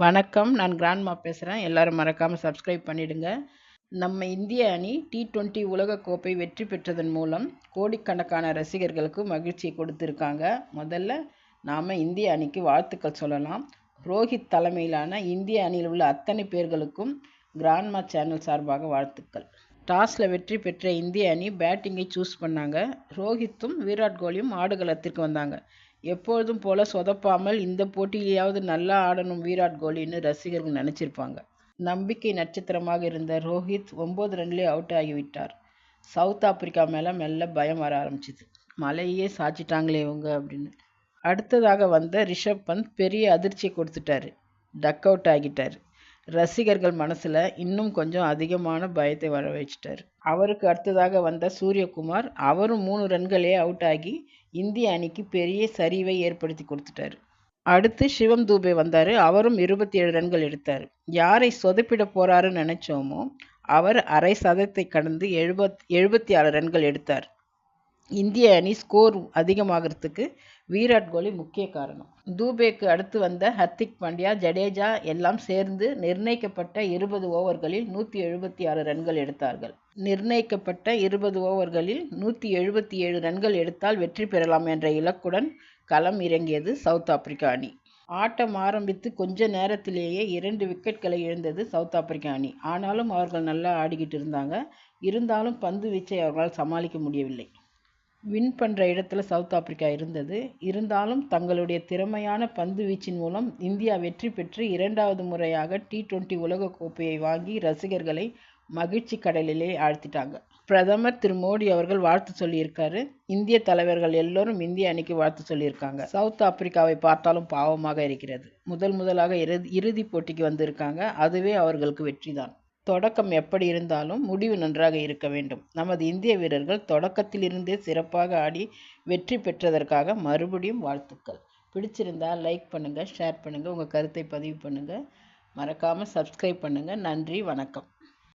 வணக்கம். நான் கிராண்ட்மா பேசுகிறேன் எல்லாரும் மறக்காமல் சப்ஸ்கிரைப் பண்ணிடுங்க. நம்ம இந்திய அணி டி டுவெண்ட்டி உலகக்கோப்பை வெற்றி பெற்றதன் மூலம் கோடிக்கணக்கான ரசிகர்களுக்கு மகிழ்ச்சியை கொடுத்துருக்காங்க. முதல்ல நாம் இந்திய அணிக்கு வாழ்த்துக்கள் சொல்லலாம். ரோஹித் தலைமையிலான இந்திய அணியில் உள்ள அத்தனை பேர்களுக்கும் கிராண்ட்மா சேனல் சார்பாக வாழ்த்துக்கள். டாஸில் வெற்றி பெற்ற இந்திய அணி பேட்டிங்கை சூஸ் பண்ணாங்க. ரோஹித்தும் விராட் கோலியும் ஆடுகளத்திற்கு வந்தாங்க. எப்பொழுதும் போல சொதப்பாமல் இந்த போட்டியிலேயாவது நல்லா ஆடணும் விராட் கோலின்னு ரசிகர்கள் நினச்சிருப்பாங்க. நம்பிக்கை நட்சத்திரமாக இருந்த ரோஹித் ஒம்பது ரன்லேயே அவுட் ஆகிவிட்டார். சவுத் ஆப்பிரிக்கா மேலே மெல்ல பயம் வர ஆரம்பிச்சிது. மலையே சாச்சிட்டாங்களே இவங்க அப்படின்னு. அடுத்ததாக வந்த ரிஷப் பந்த் பெரிய அதிர்ச்சியை கொடுத்துட்டாரு. டக் அவுட் ஆகிட்டார். ரசிகர்கள் மனசில் இன்னும் கொஞ்சம் அதிகமான பயத்தை வர வச்சிட்டார். அவருக்கு அடுத்ததாக வந்த சூரியகுமார் அவரும் மூணு ரன்களே அவுட் ஆகி இந்திய அணிக்கு பெரிய சரிவை ஏற்படுத்தி கொடுத்துட்டார். அடுத்து சிவம் தூபே வந்தார். அவரும் இருபத்தி ஏழு ரன்கள் எடுத்தார். யாரை சொதப்பிட போறாருன்னு நினைச்சோமோ அவர் அரை சதத்தை கடந்து எழுபத் எழுபத்தி ஆறு ரன்கள் எடுத்தார். இந்திய அணி ஸ்கோர் அதிகமாகிறதுக்கு விராட் கோலி முக்கிய காரணம். தூபேக்கு அடுத்து வந்த ஹர்திக் பாண்டியா ஜடேஜா எல்லாம் சேர்ந்து நிர்ணயிக்கப்பட்ட இருபது ஓவர்களில் நூற்றி எழுபத்தி ஆறு ரன்கள் எடுத்தார்கள். நிர்ணயிக்கப்பட்ட இருபது ஓவர்களில் நூற்றி எழுபத்தி ஏழு ரன்கள் எடுத்தால் வெற்றி பெறலாம் என்ற இலக்குடன் களம் இறங்கியது சவுத் ஆப்பிரிக்கா அணி. ஆட்டம் ஆரம்பித்து கொஞ்ச நேரத்திலேயே இரண்டு விக்கெட்களை இழந்தது சவுத் ஆப்பிரிக்கா அணி. ஆனாலும் அவர்கள் நல்லா ஆடிக்கிட்டு இருந்தாங்க. இருந்தாலும் பந்து வீச்சை அவர்களால் சமாளிக்க முடியவில்லை. வின் பண்ணுற இடத்துல சவுத் ஆப்பிரிக்கா இருந்தது. இருந்தாலும் தங்களுடைய திறமையான பந்து வீச்சின் மூலம் இந்தியா வெற்றி பெற்று இரண்டாவது முறையாக டி டுவெண்ட்டி உலகக்கோப்பையை வாங்கி ரசிகர்களை மகிழ்ச்சி கடலிலே ஆழ்த்திட்டாங்க. பிரதமர் திரு மோடி அவர்கள் வாழ்த்து சொல்லியிருக்காரு. இந்திய தலைவர்கள் எல்லோரும் இந்திய அணிக்கு வாழ்த்து சொல்லியிருக்காங்க. சவுத் ஆப்பிரிக்காவை பார்த்தாலும் பாவமாக இருக்கிறது. முதல் முதலாக இறுதி இறுதிப் போட்டிக்கு வந்திருக்காங்க. அதுவே அவர்களுக்கு வெற்றி தான் தொடக்கம் எப்படி இருந்தாலும் முடிவு நன்றாக இருக்க வேண்டும். நமது இந்திய வீரர்கள் தொடக்கத்திலிருந்தே சிறப்பாக ஆடி வெற்றி பெற்றதற்காக மறுபடியும் வாழ்த்துக்கள். பிடிச்சிருந்தால் லைக் பண்ணுங்கள் ஷேர் பண்ணுங்கள் உங்கள் கருத்தை பதிவு பண்ணுங்கள் மறக்காமல் சப்ஸ்கிரைப் பண்ணுங்கள் நன்றி வணக்கம்.